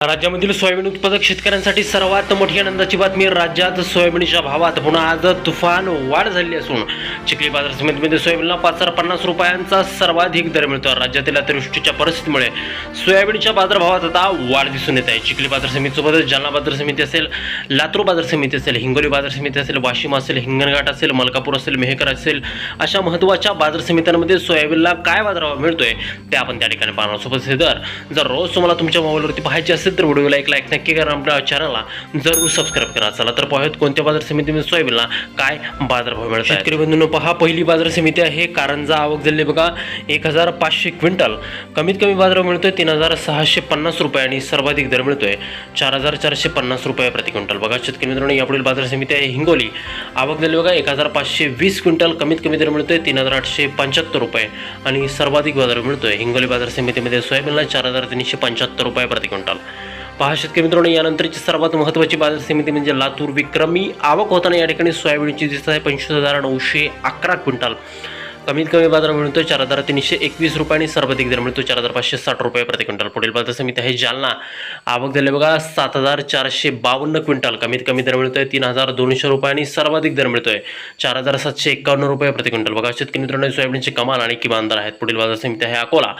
राज्यामधील सोयाबीन उत्पादक शेतकऱ्यांसाठी सर्वात मोठी आनंदाची बातमी राज्यात सोयाबीनच्या भावात पुन्हा आज तुफान वाढ झाली असून चिखली बाजार समितीमध्ये सोयाबीनला पाच हजार पन्नास रुपयांचा सर्वाधिक दर मिळतो राज्यातील अतिवृष्टीच्या परिस्थितीमुळे सोयाबीनच्या बाजारभावात आता वाढ दिसून येत आहे. चिखली बाजार समितीसोबतच जालना बाजार समिती असेल लातूर बाजार समिती असेल हिंगोली बाजार समिती असेल वाशिम असेल हिंगणघाट असेल मलकापूर असेल मेहकर असेल अशा महत्त्वाच्या बाजार समित्यांमध्ये सोयाबीनला काय बाजारभाव मिळतोय ते आपण त्या ठिकाणी पाहणार सोबत हे दर जर रोज तुम्हाला तुमच्या मोबाईलवरती पाहायचे असेल तर व्हिडिओला एक लाईक नक्की करा आपल्या चॅनलला जरूर सबस्क्राईब करा चला तर पाहूयात कोणत्या बाजार समितीमध्ये सोयाबीनला काय बाजारभाव मिळतो शेतकरी बंधूंनो पहा पहिली बाजार समिती आहे कारंजा आवक झाली बघा. एक हजार पाचशे क्विंटल. कमीत कमी बाजारभाव मिळतोय तीन हजार सहाशे पन्नास रुपये आणि सर्वाधिक दर मिळतोय चार हजार चारशे पन्नास रुपये प्रति क्विंटल. बघा शेतकरी मित्रांनो यापुढील बाजार समिती आहे हिंगोली. आवक झाली बघा एक हजार पाचशे वीस क्विंटल. कमीत कमी दर मिळतोय तीन हजार आठशे पंच्याहत्तर रुपये आणि सर्वाधिक बाजार मिळतोय. हिंगोली बाजार समितीमध्ये सोयाबीनला चार हजार तीनशे पंच्याहत्तर रुपये प्रति क्विंटल. पहा शेतकरी मित्रांनो यानंतरची सर्वात महत्त्वाची बाजार समिती म्हणजे लातूर विक्रमी. आवक होताना या ठिकाणी सोयाबीनची दिसत आहे पंचवीस हजार नऊशे अकरा क्विंटल. कमीत कमी बाजार मिळतो चार हजार तीनशे एकवीस रुपये आणि सर्वाधिक दर मिळतो चार हजार पाचशे साठ रुपये प्रति क्विंटल. पुढील बाजार समिती आहे जालना. आवक झाले बघा सात हजार चारशे बावन्न क्विंटल. कमीत कमी दर मिळतोय तीन हजार दोनशे रुपये आणि सर्वाधिक दर मिळतोय. चार हजार सातशे एकावन्न रुपये प्रति क्विंटल. बघा शेतकरी मित्रांनो सोयाबीनचे कमाल आणि किमान दर आहेत. पुढील बाजार समिती आहे अकोला.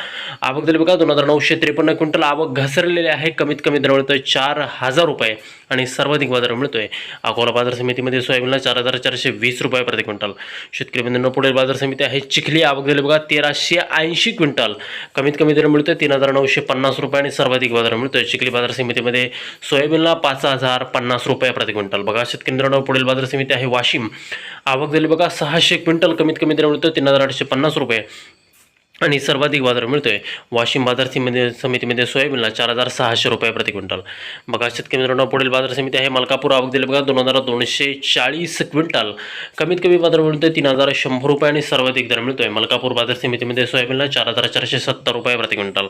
आवक झाली बघा दोन हजार नऊशे त्रेपन्न क्विंटल. आवक घसरलेली आहे. कमीत कमी दर मिळतोय चार हजार रुपये आणि सर्वाधिक बाजार मिळतोय. अकोला बाजार समितीमध्ये सोयाबीनला चार हजार चारशे वीस रुपये प्रति क्विंटल. शेतकरी बंधूंनो पुढील बाजार समिती आहे चिखली आवक झाली बघा तेराशे ऐंशी क्विंटल. कमीत कमी दर मिळतोय तीन हजार नऊशे पन्नास रुपये आणि सर्वाधिक बाजार मिळतोय. चिखली बाजार समितीमध्ये सोयाबीनला पाच हजार पन्नास रुपये प्रति क्विंटल. बघा शेतकरी पुढील बाजार समिती आहे वाशिम. आवक झाली बघा सहाशे क्विंटल. कमीत कमी दर मिळतोय तीन हजार आठशे पन्नास रुपये. आणि सर्वाधिक बाजार मिळतोय. वाशिम बाजार समिती समितीमध्ये सोयाबीनला चार हजार सहाशे रुपये प्रति क्विंटल. बघा शेतकरी मित्रांनो पुढील बाजार समिती आहे मलकापूर आवक दिले. बघा दोन हजार दोनशे चाळीस क्विंटल. कमीत कमी बाजार मिळतोय तीन हजार शंभर रुपये आणि सर्वाधिक दर मिळतोय. मलकापूर बाजार समितीमध्ये सोयाबीनला चार हजार चारशे सत्तर रुपये प्रति क्विंटल.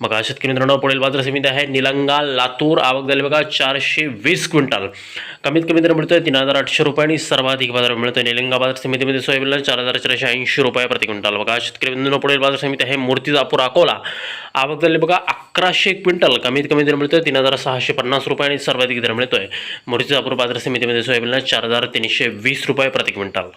बघा शेतकरी मित्रांनो पुढील बाजार समिती आहे निलंगा लातूर आवक दिले बघा चारशे वीस क्विंटल. कमीत कमी दर मिळतोय तीन हजार आठशे रुपये आणि सर्वाधिक बाजार मिळतोय. निलंगा बाजार समितीमध्ये सोयाबीनला चार हजार चारशे ऐंशी रुपये प्रति क्विंटल. बघा शेतकरी मित्रांनो पुढील बाजार समिती आहे मूर्तिजापूर अकोला. आवक झाली बघा अकराशे क्विंटल कमीत कमी दर मिळतोय तीन हजार सहाशे पन्नास रुपये आणि सर्वाधिक दर मिळतोय. मूर्तिजापूर बाजार समितीमध्ये सोयाबीनला चार हजार तीनशे वीस रुपये प्रति क्विंटल.